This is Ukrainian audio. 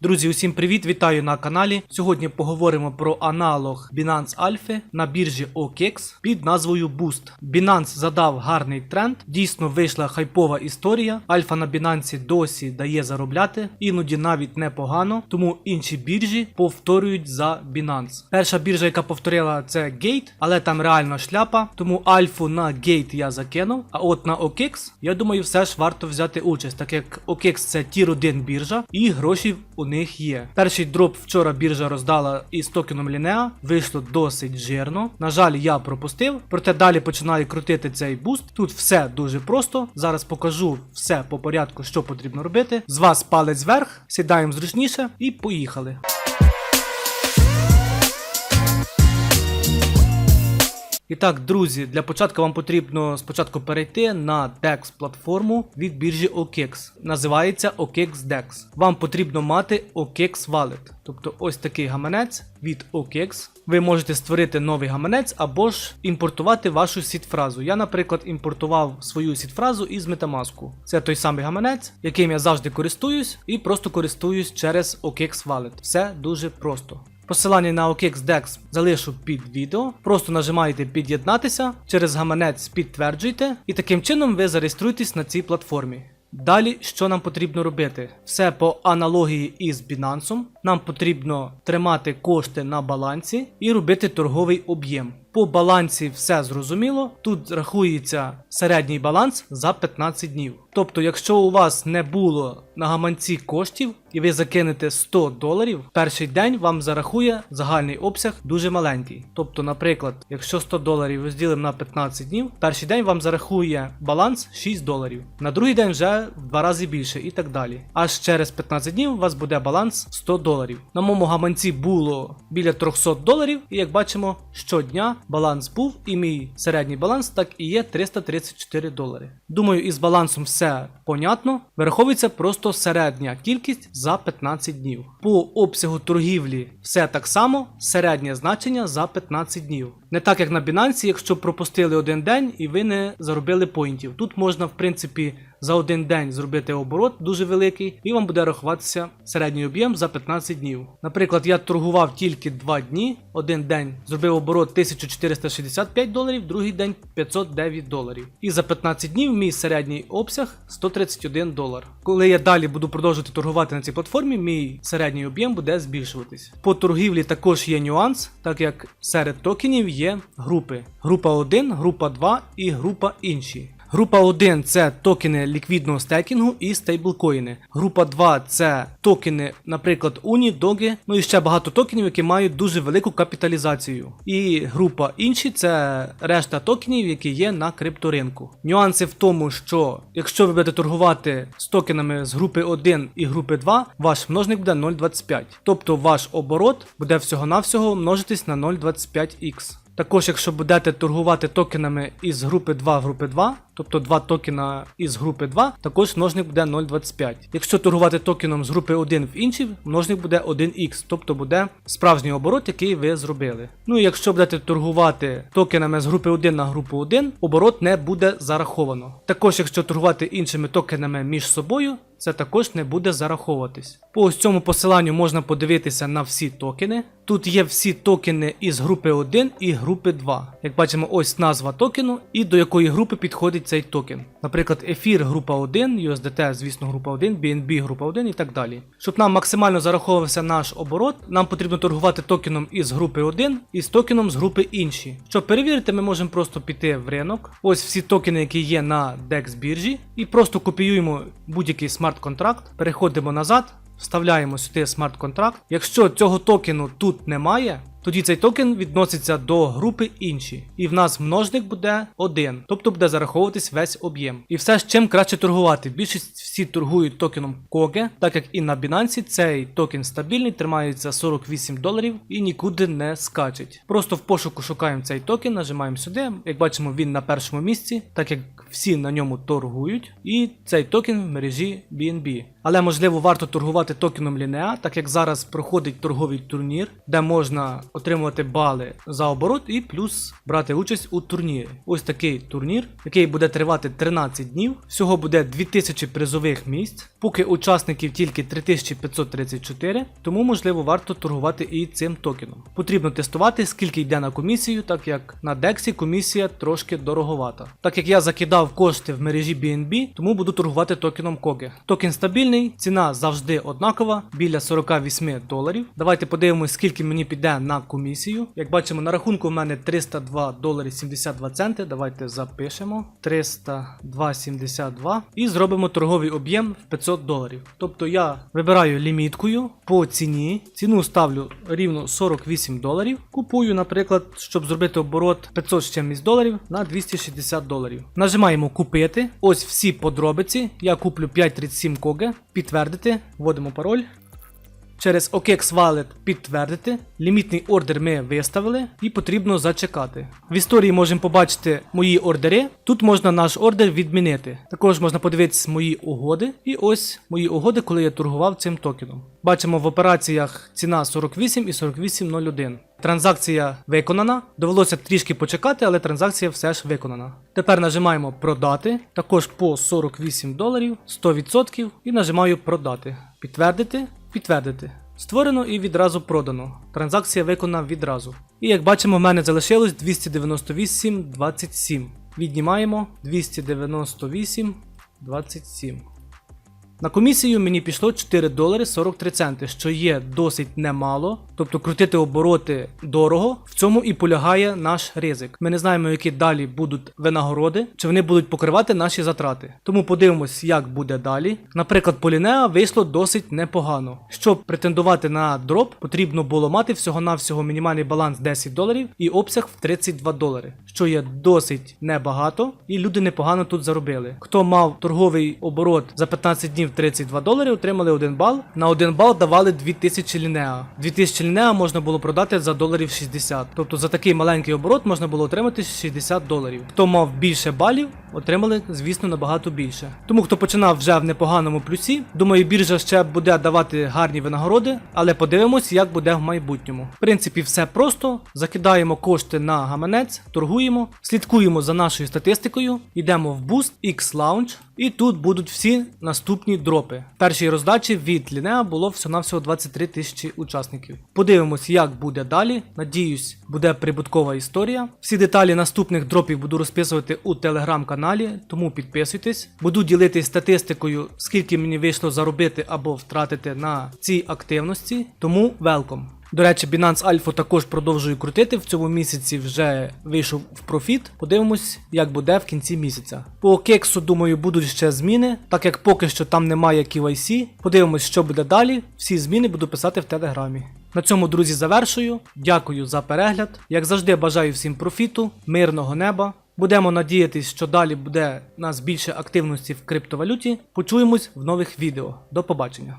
Друзі, усім привіт! Вітаю на каналі. Сьогодні поговоримо про аналог Binance Alpha на біржі OKEX під назвою Boost. Binance задав гарний тренд. Дійсно вийшла хайпова історія. Альфа на Binance досі дає заробляти, іноді навіть непогано, тому інші біржі повторюють за Binance. Перша біржа, яка повторила, це Gate, але там реально шляпа. Тому альфу на Gate я закинув. А от на OKEX, я думаю, все ж варто взяти участь, так як OKEX це тір 1 біржа, і гроші у них є. Перший дроп вчора біржа роздала із токеном Лінеа. Вийшло досить жирно. На жаль, я пропустив. Проте далі починаю крутити цей буст. Тут все дуже просто. Зараз покажу все по порядку, що потрібно робити. З вас палець вверх, сідаємо зручніше і поїхали. І так, друзі, для початку вам потрібно спочатку перейти на DEX платформу від біржі OKEX. Називається OKEX DEX. Вам потрібно мати OKEX Wallet. Тобто ось такий гаманець від OKEX. Ви можете створити новий гаманець або ж імпортувати вашу сіт-фразу. Я, наприклад, імпортував свою сіт-фразу із Metamask. Це той самий гаманець, яким я завжди користуюсь, і просто користуюсь через OKEX Wallet. Все дуже просто. Посилання на OKEX DEX залишу під відео. Просто нажимаєте під'єднатися, через гаманець підтверджуйте, і таким чином ви зареєструєтесь на цій платформі. Далі, що нам потрібно робити? Все по аналогії із Binance. Нам потрібно тримати кошти на балансі і робити торговий об'єм. По балансі все зрозуміло. Тут рахується середній баланс за 15 днів. Тобто, якщо у вас не було на гаманці коштів і ви закинете 100 доларів, перший день вам зарахує загальний обсяг дуже маленький. Тобто, наприклад, якщо 100 доларів розділимо на 15 днів, перший день вам зарахує баланс 6 доларів. На другий день вже в два рази більше і так далі. Аж через 15 днів у вас буде баланс 100 доларів. На моєму гаманці було біля 300 доларів, і як бачимо, щодня баланс був, і мій середній баланс так і є 334 долари. Думаю, із балансом все понятно. Вираховується просто середня кількість за 15 днів. По обсягу торгівлі все так само, середнє значення за 15 днів. Не так як на Binance, якщо пропустили один день і ви не заробили поінтів. Тут можна, в принципі, за один день зробити оборот дуже великий, і вам буде рахуватися середній об'єм за 15 днів. Наприклад, я торгував тільки 2 дні, один день зробив оборот 1465 доларів, другий день 509 доларів. І за 15 днів мій середній обсяг 131 долар. Коли я далі буду продовжувати торгувати на цій платформі, мій середній об'єм буде збільшуватись. По торгівлі також є нюанс, так як серед токенів є групи: група 1, група 2 і група інші. Група 1 це токени ліквідного стейкінгу і стейблкоїни. Група 2 це токени, наприклад, Уні, Доги, ну і ще багато токенів, які мають дуже велику капіталізацію. І група інші це решта токенів, які є на крипторинку. Нюанси в тому, що якщо ви будете торгувати з токенами з групи 1 і групи 2, ваш множник буде 0,25. Тобто ваш оборот буде всього-навсього множитись на 0,25х. Також, якщо будете торгувати токенами із групи 2 в групи 2, тобто два токена із групи 2, також множник буде 0,25. Якщо торгувати токеном з групи 1 в інший, множник буде 1х, тобто буде справжній оборот, який ви зробили. Ну і якщо будете торгувати токенами з групи 1 на групу 1, оборот не буде зараховано. Також, якщо торгувати іншими токенами між собою, це також не буде зараховуватись. По ось цьому посиланню можна подивитися на всі токени. Тут є всі токени із групи 1 і групи 2. Як бачимо, ось назва токену і до якої групи підходить цей токен. Наприклад, ефір група 1, USDT, звісно, група 1, BNB група 1 і так далі. Щоб нам максимально зараховувався наш оборот, нам потрібно торгувати токеном із групи 1 і з токеном з групи інші. Щоб перевірити, ми можемо просто піти в ринок. Ось всі токени, які є на DEX біржі, і просто копіюємо будь-який смарт-контракт, переходимо назад. Вставляємо сюди смарт-контракт. Якщо цього токену тут немає, тоді цей токен відноситься до групи інші. І в нас множник буде 1, тобто буде зараховуватись весь об'єм. І все з чим краще торгувати. Більшість всі торгують токеном Коге, так як і на Binance цей токен стабільний, тримається 48 доларів і нікуди не скачить. Просто в пошуку шукаємо цей токен, нажимаємо сюди. Як бачимо, він на першому місці, так як всі на ньому торгують. І цей токен в мережі BNB. Але можливо варто торгувати токеном Лінеа, так як зараз проходить торговий турнір, де можна отримувати бали за оборот і плюс брати участь у турнірі. Ось такий турнір, який буде тривати 13 днів. Всього буде 2000 призових місць, поки учасників тільки 3534, тому можливо варто торгувати і цим токеном. Потрібно тестувати, скільки йде на комісію, так як на Дексі комісія трошки дороговата. Так як я закидав кошти в мережі BNB, тому буду торгувати токеном Коги. Токен стабільний, ціна завжди однакова, біля 48 доларів. Давайте подивимось, скільки мені піде на комісію. Як бачимо, на рахунку в мене 302 долари 72 центи. Давайте запишемо 302,72 і зробимо торговий об'єм в 500 доларів. Тобто я вибираю ліміткою по ціні. Ціну ставлю рівно 48 доларів. Купую, наприклад, щоб зробити оборот 500 з чимось доларів на 260 доларів. Нажимаємо купити. Ось всі подробиці. Я куплю 537 коге. Підтвердити. Вводимо пароль. Через OKX Wallet підтвердити. Лімітний ордер ми виставили і потрібно зачекати. В історії можемо побачити мої ордери. Тут можна наш ордер відмінити. Також можна подивитися мої угоди. І ось мої угоди, коли я торгував цим токеном. Бачимо в операціях ціна 48 і 48.01. Транзакція виконана. Довелося трішки почекати, але транзакція все ж виконана. Тепер нажимаємо продати. Також по 48 доларів 100% і нажимаю продати. Підтвердити. Підтвердити. Створено і відразу продано. Транзакція виконана відразу. І як бачимо, в мене залишилось 298,27. Віднімаємо 298,27. На комісію мені пішло 4 долари 43 центи, що є досить немало. Тобто крутити обороти дорого. В цьому і полягає наш ризик. Ми не знаємо, які далі будуть винагороди, чи вони будуть покривати наші затрати. Тому подивимось, як буде далі. Наприклад, по Лінеа вийшло досить непогано. Щоб претендувати на дроп, потрібно було мати всього-навсього мінімальний баланс 10 доларів і обсяг в 32 долари, що є досить небагато, і люди непогано тут заробили. Хто мав торговий оборот за 15 днів 32 долари, отримали 1 бал. На 1 бал давали 2000 лінеа. 2000 лінеа можна було продати за доларів 60. Тобто за такий маленький оборот можна було отримати 60 доларів. Хто мав більше балів, отримали, звісно, набагато більше. Тому хто починав вже в непоганому плюсі, думаю, біржа ще буде давати гарні винагороди, але подивимось, як буде в майбутньому. В принципі, все просто. Закидаємо кошти на гаманець, торгуємо, слідкуємо за нашою статистикою, йдемо в Boost X Launch. І тут будуть всі наступні дропи. Першій роздачі від Лінеа було всього-навсього 23 тисячі учасників. Подивимось, як буде далі. Надіюсь, буде прибуткова історія. Всі деталі наступних дропів буду розписувати у телеграм-каналі, тому підписуйтесь. Буду ділитись статистикою, скільки мені вийшло заробити або втратити на цій активності. Тому welcome. До речі, Binance Alpha також продовжую крутити. В цьому місяці вже вийшов в профіт. Подивимось, як буде в кінці місяця. По кексу, думаю, будуть ще зміни, так як поки що там немає KYC. Подивимось, що буде далі. Всі зміни буду писати в телеграмі. На цьому, друзі, завершую. Дякую за перегляд. Як завжди, бажаю всім профіту, мирного неба. Будемо надіятись, що далі буде нас більше активності в криптовалюті. Почуємось в нових відео. До побачення.